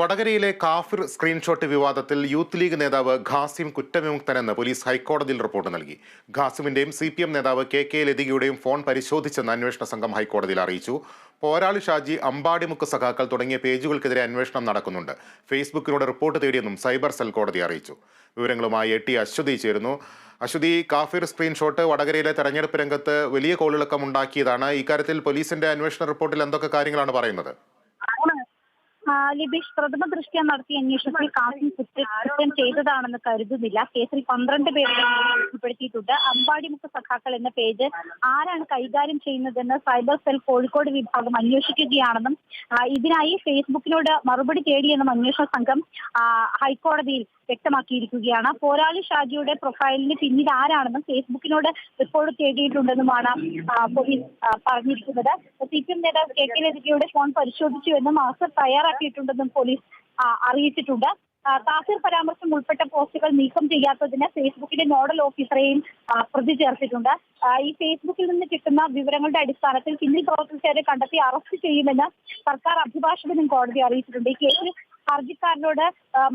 വടകരയിലെ കാഫിർ സ്ക്രീൻഷോട്ട് വിവാദത്തിൽ യൂത്ത് ലീഗ് നേതാവ് ഖാസിം കുറ്റവിമുക്തനെന്ന് പോലീസ് ഹൈക്കോടതിയിൽ റിപ്പോർട്ട് നൽകി. ഖാസിമിന്റെയും സി പി എം നേതാവ് കെ കെ ലതികയുടെയും ഫോൺ പരിശോധിച്ചെന്ന് അന്വേഷണ സംഘം ഹൈക്കോടതിയിൽ അറിയിച്ചു. പോരാളി ഷാജി അമ്പാടിമുക്ക് സഖാക്കൾ തുടങ്ങിയ പേജുകൾക്കെതിരെ അന്വേഷണം നടക്കുന്നുണ്ട്. ഫേസ്ബുക്കിലൂടെ റിപ്പോർട്ട് തേടിയെന്നും സൈബർ സെൽ കോടതി അറിയിച്ചു. വിവരങ്ങളുമായി എ ടി അശ്വതി ചേരുന്നു. അശ്വതി കാഫിർ സ്ക്രീൻഷോട്ട് വടകരയിലെ തെരഞ്ഞെടുപ്പ് രംഗത്ത് വലിയ കോളിളക്കം ഉണ്ടാക്കിയതാണ് ഇക്കാര്യത്തിൽ പോലീസിന്റെ അന്വേഷണ റിപ്പോർട്ടിൽ എന്തൊക്കെ കാര്യങ്ങളാണ് പറയുന്നത്? ലിബീഷ് പ്രഥമ ദൃഷ്ട്യാ നടത്തിയ അന്വേഷണത്തിൽ കാസിം കുറ്റ- ചെയ്തതാണെന്ന് കരുതുന്നില്ല. കേസിൽ പന്ത്രണ്ട് പേരെ ഉൾപ്പെടുത്തിയിട്ടുണ്ട്. അമ്പാടിമുഖ സഖാക്കൾ എന്ന പേജ് ആരാണ് കൈകാര്യം ചെയ്യുന്നതെന്ന് സൈബർ സെൽ കോഴിക്കോട് വിഭാഗം അന്വേഷിക്കുകയാണെന്നും ഇതിനായി ഫേസ്ബുക്കിനോട് മറുപടി തേടിയെന്നും അന്വേഷണ സംഘം ഹൈക്കോടതിയിൽ വ്യക്തമാക്കിയിരിക്കുകയാണ്. പോരാളി ഷാജിയുടെ പ്രൊഫൈലിന് പിന്നിൽ ആരാണെന്നും ഫേസ്ബുക്കിനോട് റിപ്പോർട്ട് തേടിയിട്ടുണ്ടെന്നുമാണ് പോലീസ് പറഞ്ഞിരിക്കുന്നത്. സി പി എം നേതാവ് കെ കെ ലതികയുടെ ഫോൺ പരിശോധിച്ചുവെന്നും മാസ്റ്റർ തയ്യാറാക്കിയിട്ടുണ്ടെന്നും പോലീസ് അറിയിച്ചിട്ടുണ്ട്. താസിർ പരാമർശം ഉൾപ്പെട്ട പോസ്റ്റുകൾ നീക്കം ചെയ്യാത്തതിന് ഫേസ്ബുക്കിന്റെ നോഡൽ ഓഫീസറെയും പ്രതി ചേർത്തിട്ടുണ്ട്. ഈ ഫേസ്ബുക്കിൽ നിന്ന് കിട്ടുന്ന വിവരങ്ങളുടെ അടിസ്ഥാനത്തിൽ പിന്നിൽ പ്രവർത്തിച്ചവരെ കണ്ടെത്തി അറസ്റ്റ് ചെയ്യുമെന്ന് സർക്കാർ അഭിഭാഷകനും കോടതി അറിയിച്ചിട്ടുണ്ട്. ഈ കേസിൽ ഹർജിക്കാരനോട്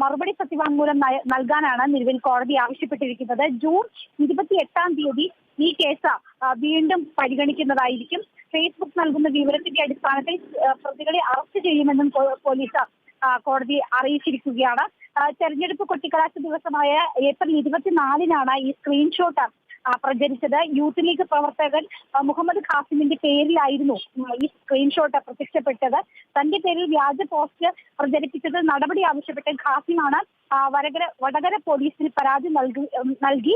മറുപടി സത്യവാങ്മൂലം നൽകാനാണ് നിലവിൽ കോടതി ആവശ്യപ്പെട്ടിരിക്കുന്നത്. ജൂൺ ഇരുപത്തി എട്ടാം തീയതി ഈ കേസ് വീണ്ടും പരിഗണിക്കുന്നതായിരിക്കും. ഫേസ്ബുക്ക് നൽകുന്ന വിവരത്തിന്റെ അടിസ്ഥാനത്തിൽ പ്രതികളെ അറസ്റ്റ് ചെയ്യുമെന്നും പോലീസ് കോടതി അറിയിച്ചിരിക്കുകയാണ്. തെരഞ്ഞെടുപ്പ് കൊട്ടിക്കലാശ ദിവസമായ ഏപ്രിൽ ഇരുപത്തിനാലിനാണ് ഈ സ്ക്രീൻഷോട്ട് പ്രചരിച്ചത്. യൂത്ത് ലീഗ് പ്രവർത്തകൻ മുഹമ്മദ് ഖാസിമിന്റെ പേരിലായിരുന്നു ഈ സ്ക്രീൻഷോട്ട് പ്രത്യക്ഷപ്പെട്ടത്. തന്റെ പേരിൽ വ്യാജ പോസ്റ്റ് പ്രചരിപ്പിച്ചത് നടപടി ആവശ്യപ്പെട്ട് ഖാസിമാണ് വടകര വടകര പോലീസിൽ പരാതി നൽകി നൽകി.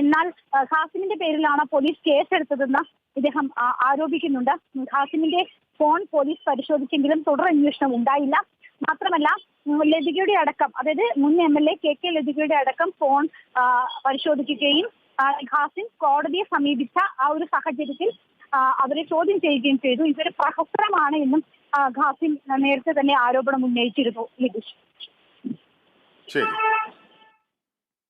എന്നാൽ ഖാസിമിന്റെ പേരിലാണ് പോലീസ് കേസെടുത്തതെന്ന് ഇദ്ദേഹം ആരോപിക്കുന്നുണ്ട്. ഖാസിമിന്റെ ഫോൺ പോലീസ് പരിശോധിച്ചെങ്കിലും തുടർ അന്വേഷണം ഉണ്ടായില്ല. മാത്രമല്ല ലതികയുടെ അടക്കം അതായത് മുൻ M L A K K ലതികയുടെ അടക്കം ഫോൺ പരിശോധിക്കുകയും ഖാസിം കോടതിയെ സമീപിച്ച ആ ഒരു സാഹചര്യത്തിൽ അവരെ ചോദ്യം ചെയ്യുകയും ചെയ്തു. ഇതൊരു പ്രഹസനമാണ് എന്നും ഖാസിം നേരത്തെ തന്നെ ആരോപണം ഉന്നയിച്ചിരുന്നു ലിബിഷ്. ശരി.